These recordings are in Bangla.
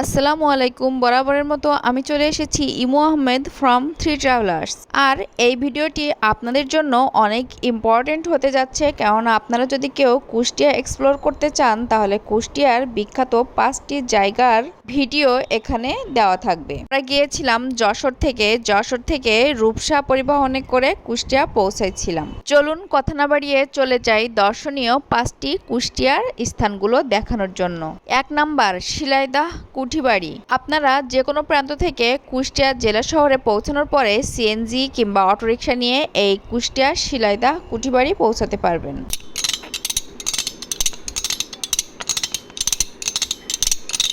আসসালামু আলাইকুম। বরাবরের মতো আমি চলে এসেছি Imu Ahmed from three travellers আর এই ভিডিওটি আপনাদের জন্য অনেক ইম্পর্টেন্ট হতে যাচ্ছে, কেননা আপনারা যদি কেউ কুষ্টিয়া এক্সপ্লোর করতে চান, তাহলে কুষ্টিয়ার বিখ্যাত পাঁচটি জায়গার ভিডিও এখানে দেওয়া থাকবে। আমরা গিয়েছিলাম যশোর থেকে যশোর থেকে রূপসা পরিবহনে করে কুষ্টিয়া পৌঁছাইছিলাম চলুন কথা না বাড়িয়ে চলে যাই দর্শনীয় পাঁচটি কুষ্টিয়ার স্থানগুলো দেখানোর জন্য। এক নাম্বার, শিলাইদাহ কুঠিবাড়ি আপনারা যে কোনো প্রান্ত থেকে কুষ্টিয়া জেলা শহরে পৌঁছানোর পরে সিএনজি কিংবা অটোরিকশা নিয়ে এই কুষ্টিয়া শিলাইদা কুঠিবাড়ি পৌঁছাতে পারবেন।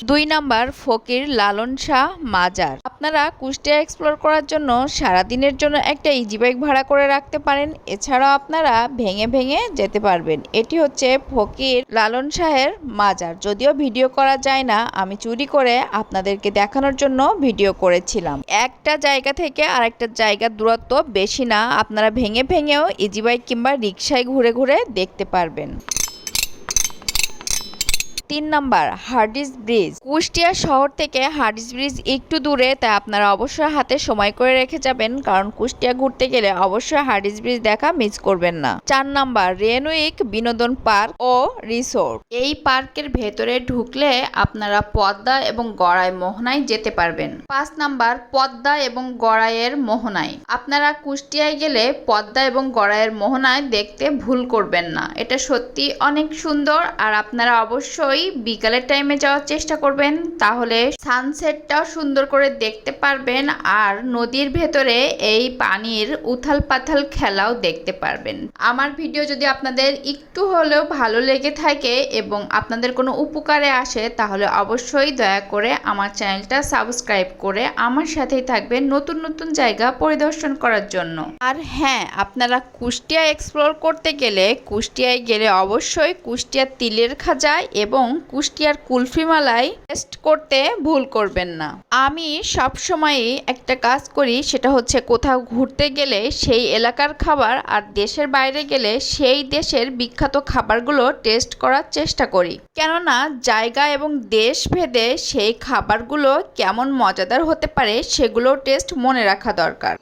দুই নাম্বার ফকির লালন শাহ মাজার। আপনারা কুষ্টিয়া এক্সপ্লোর করার জন্য সারা দিনের জন্য একটা ইজি বাইক ভাড়া করে রাখতে পারেন। এছাড়াও আপনারা ভেঙে ভেঙে যেতে পারবেন। এটি হচ্ছে ফকির লালন শাহের মাজার। যদিও ভিডিও করা যায় না, আমি চুরি করে আপনাদেরকে দেখানোর জন্য ভিডিও করেছিলাম। একটা জায়গা থেকে আরেকটা জায়গার দূরত্ব বেশি না, আপনারা ভেঙে ভেঙেও ইজি বাইক কিংবা রিক্সায় ঘুরে ঘুরে দেখতে পারবেন। তিন নাম্বার, হার্ডিস ব্রিজ। কুষ্টিয়া শহর থেকে হার্ডিস ব্রিজ একটু দূরে, তাই আপনারা অবশ্যই হাতে সময় করে রেখে যাবেন, কারণ কুষ্টিয়া ঘুরতে গেলে অবশ্যই হার্ডিস ব্রিজ দেখা মিস করবেন না। চার নাম্বার রেনউইক বিনোদন পার্ক ও রিসোর্ট। এই পার্কের ভেতরে ঢুকলে আপনারা পদ্মা এবং গড়াই মোহনায় যেতে পারবেন। পাঁচ নাম্বার, পদ্মা এবং গড়াইয়ের মোহনায়। আপনারা কুষ্টিয়ায় গেলে পদ্মা এবং গড়াইয়ের মোহনায় দেখতে ভুল করবেন না। এটা সত্যি অনেক সুন্দর, আর আপনারা অবশ্যই বিকালের টাইমে যাওয়ার চেষ্টা করবেন, তাহলে সানসেটটাও সুন্দর করে দেখতে পারবেন আর নদীর ভেতরে এই পানির উথাল পাথাল খেলাও দেখতে পারবেন। আমার ভিডিও যদি আপনাদের একটু হলেও ভালো লেগে থাকে এবং আপনাদের কোনো উপকারে আসে, তাহলে অবশ্যই দয়া করে আমার চ্যানেলটা সাবস্ক্রাইব করে আমার সাথেই থাকবেন নতুন নতুন জায়গা পরিদর্শন করার জন্য। আর হ্যাঁ আপনারা কুষ্টিয়া এক্সপ্লোর করতে গেলে, কুষ্টিয়ায় গেলে অবশ্যই কুষ্টিয়ার তিলের খাজা এবং কুষ্টিয়ার কুলফি মালাই টেস্ট করতে ভুল করবেন না। আমি সবসময়ই একটা কাজ করি, সেটা হচ্ছে কোথাও ঘুরতে গেলে সেই এলাকার খাবার আর দেশের বাইরে গেলে সেই দেশের বিখ্যাত খাবারগুলো টেস্ট করার চেষ্টা করি। কেননা জায়গা এবং দেশ ভেদে সেই খাবারগুলো কেমন মজাদার হতে পারে সেগুলো টেস্ট মনে রাখা দরকার।